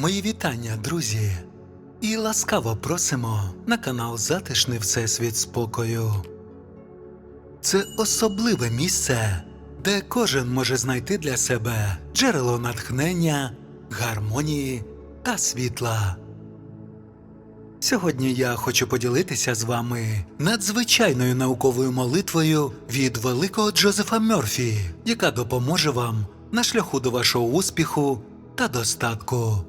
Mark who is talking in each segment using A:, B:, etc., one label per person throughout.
A: Мої вітання, друзі, і ласкаво просимо на канал Затишний Всесвіт спокою. Це особливе місце, де кожен може знайти для себе джерело натхнення, гармонії та світла. Сьогодні я хочу поділитися з вами надзвичайною науковою молитвою від великого Джозефа Мерфі, яка допоможе вам на шляху до вашого успіху та достатку.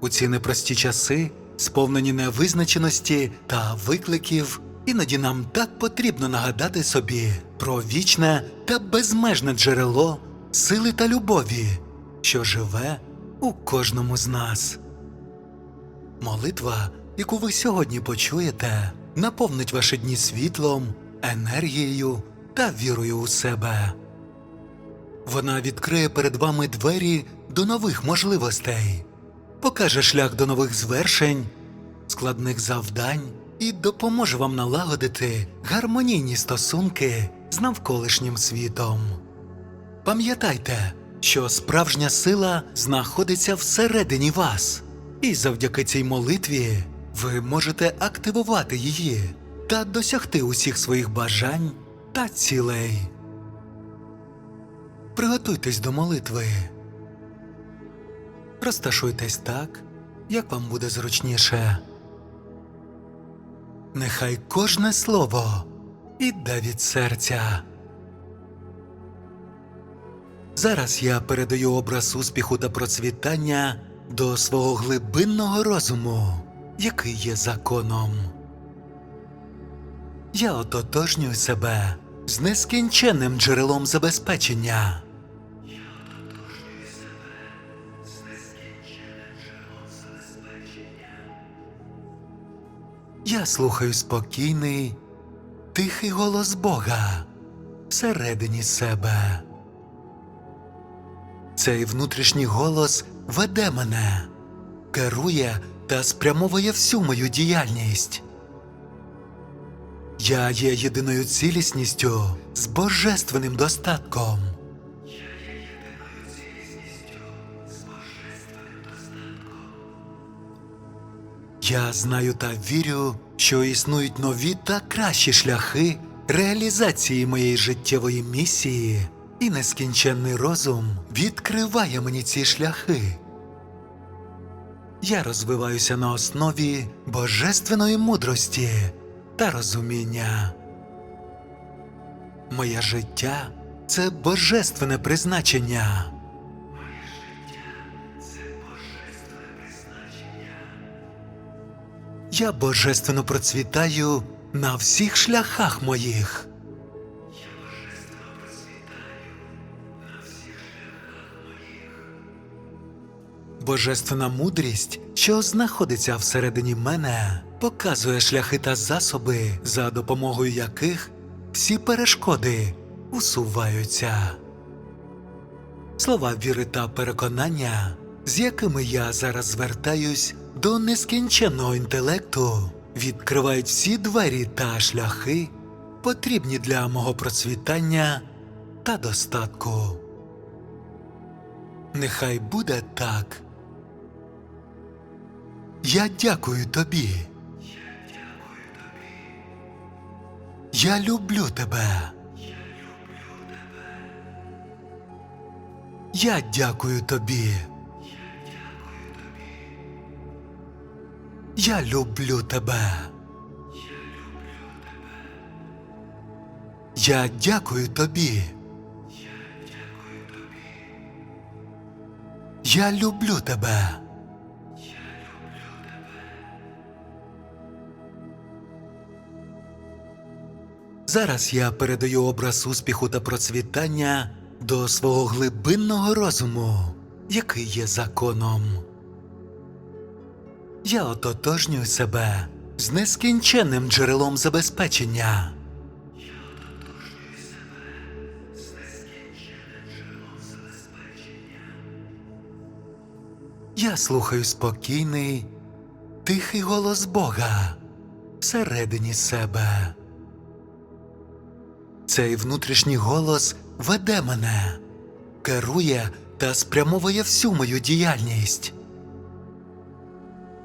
A: У ці непрості часи, сповнені невизначеності та викликів, іноді нам так потрібно нагадати собі про вічне та безмежне джерело сили та любові, що живе у кожному з нас. Молитва, яку ви сьогодні почуєте, наповнить ваші дні світлом, енергією та вірою у себе. Вона відкриє перед вами двері до нових можливостей, покаже шлях до нових звершень, складних завдань і допоможе вам налагодити гармонійні стосунки з навколишнім світом. Пам'ятайте, що справжня сила знаходиться всередині вас, і завдяки цій молитві ви можете активувати її та досягти усіх своїх бажань та цілей. Приготуйтесь до молитви. Розташуйтесь так, як вам буде зручніше. Нехай кожне слово іде від серця. Зараз я передаю образ успіху та процвітання до свого глибинного розуму, який є законом. Я ототожнюю себе з нескінченним джерелом забезпечення. Я слухаю спокійний, тихий голос Бога всередині себе. Цей внутрішній голос веде мене, керує та спрямовує всю мою діяльність. Я є єдиною цілісністю з божественним достатком. Я знаю та вірю, що існують нові та кращі шляхи реалізації моєї життєвої місії, і нескінченний розум відкриває мені ці шляхи. Я розвиваюся на основі божественної мудрості та розуміння. Моє життя це божественне призначення. Я божественно процвітаю на всіх шляхах моїх. Божественна мудрість, що знаходиться всередині мене, показує шляхи та засоби, за допомогою яких всі перешкоди усуваються. Слова віри та переконання, з якими я зараз звертаюсь до нескінченного інтелекту, відкривають всі двері та шляхи, потрібні для мого процвітання та достатку. Нехай буде так. Я дякую тобі. Я люблю тебе. Я дякую тобі. Я люблю тебе. Я дякую тобі. Я люблю тебе. Зараз я передаю образ успіху та процвітання до свого глибинного розуму, який є законом. Я ототожнюю себе з нескінченним джерелом забезпечення. Я слухаю спокійний, тихий голос Бога всередині себе. Цей внутрішній голос веде мене, керує та спрямовує всю мою діяльність.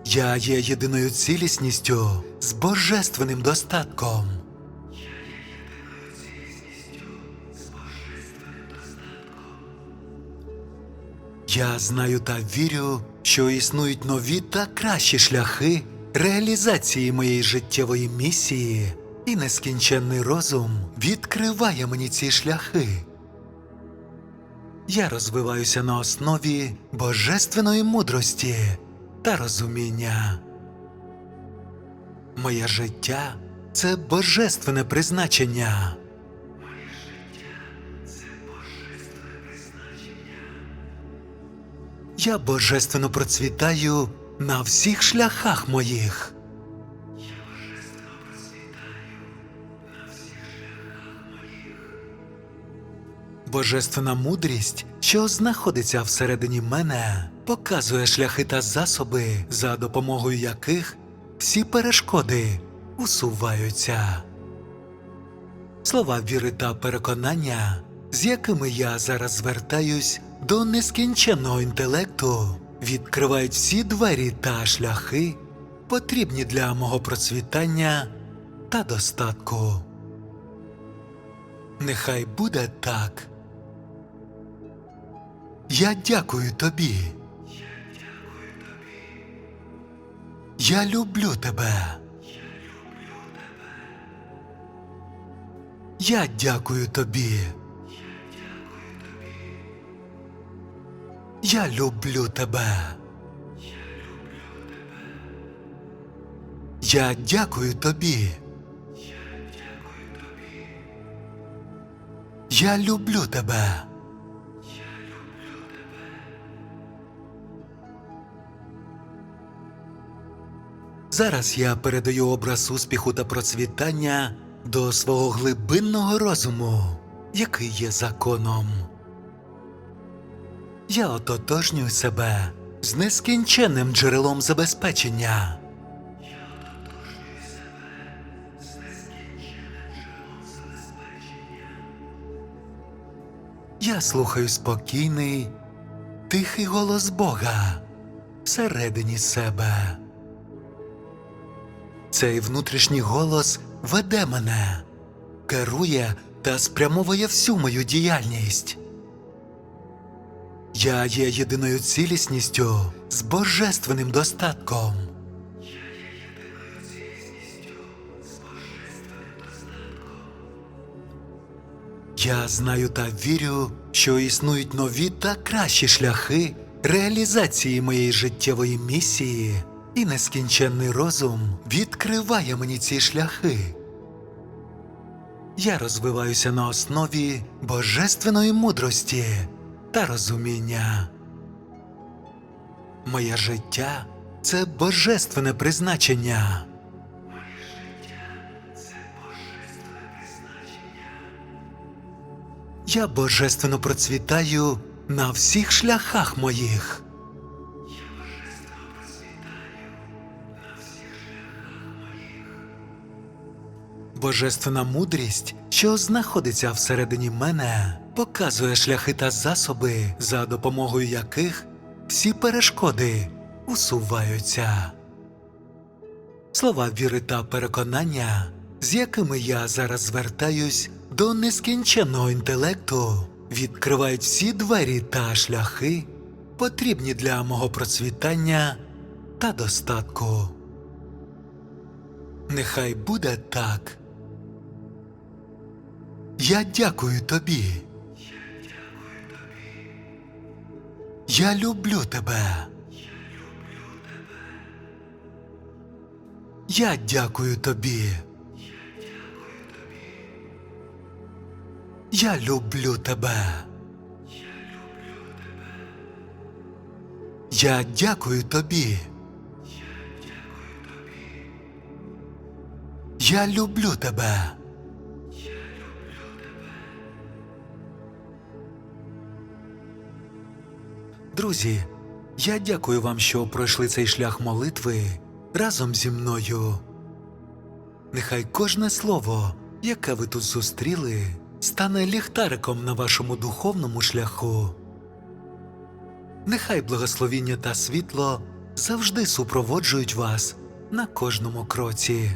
A: Я є єдиною цілісністю з божественним достатком. Я знаю та вірю, що існують нові та кращі шляхи реалізації моєї життєвої місії, і нескінченний розум відкриває мені ці шляхи. Я розвиваюся на основі божественної мудрості та розуміння. Моє життя це божественне призначення. Я божественно процвітаю на всіх шляхах моїх. Божественна мудрість, що знаходиться всередині мене, показує шляхи та засоби, за допомогою яких всі перешкоди усуваються. Слова віри та переконання, з якими я зараз звертаюсь до нескінченного інтелекту, відкривають всі двері та шляхи, потрібні для мого процвітання та достатку. Нехай буде так. Я дякую тобі. Я люблю тебе. Я дякую тобі. Я люблю тебе. Я дякую тобі. Я люблю тебе. Зараз я передаю образ успіху та процвітання до свого глибинного розуму, який є законом. Я ототожнюю себе з нескінченним джерелом забезпечення. Я слухаю спокійний, тихий голос Бога всередині себе. Цей внутрішній голос веде мене, керує та спрямовує всю мою діяльність. Я є єдиною цілісністю з божественним достатком. Я знаю та вірю, що існують нові та кращі шляхи реалізації моєї життєвої місії, і нескінченний розум відкриває мені ці шляхи. Я розвиваюся на основі божественної мудрості та розуміння. Моє життя це божественне призначення. Я божественно процвітаю на всіх шляхах моїх. Божественна мудрість, що знаходиться всередині мене, показує шляхи та засоби, за допомогою яких всі перешкоди усуваються. Слова віри та переконання, з якими я зараз звертаюсь до нескінченного інтелекту, відкривають всі двері та шляхи, потрібні для мого процвітання та достатку. Нехай буде так. Я дякую тобі. Я люблю тебе. Я дякую тобі. Я люблю тебе. Я дякую тобі. Я люблю тебе. Друзі, я дякую вам, що пройшли цей шлях молитви разом зі мною. Нехай кожне слово, яке ви тут зустріли, стане ліхтариком на вашому духовному шляху. Нехай благословіння та світло завжди супроводжують вас на кожному кроці.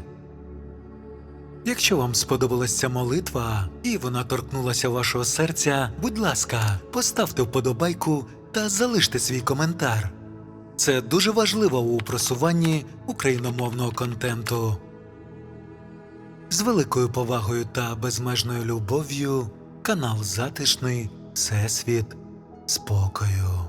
A: Якщо вам сподобалася ця молитва і вона торкнулася вашого серця, будь ласка, поставте вподобайку та залиште свій коментар. Це дуже важливо у просуванні україномовного контенту. З великою повагою та безмежною любов'ю канал Затишний Всесвіт Спокою.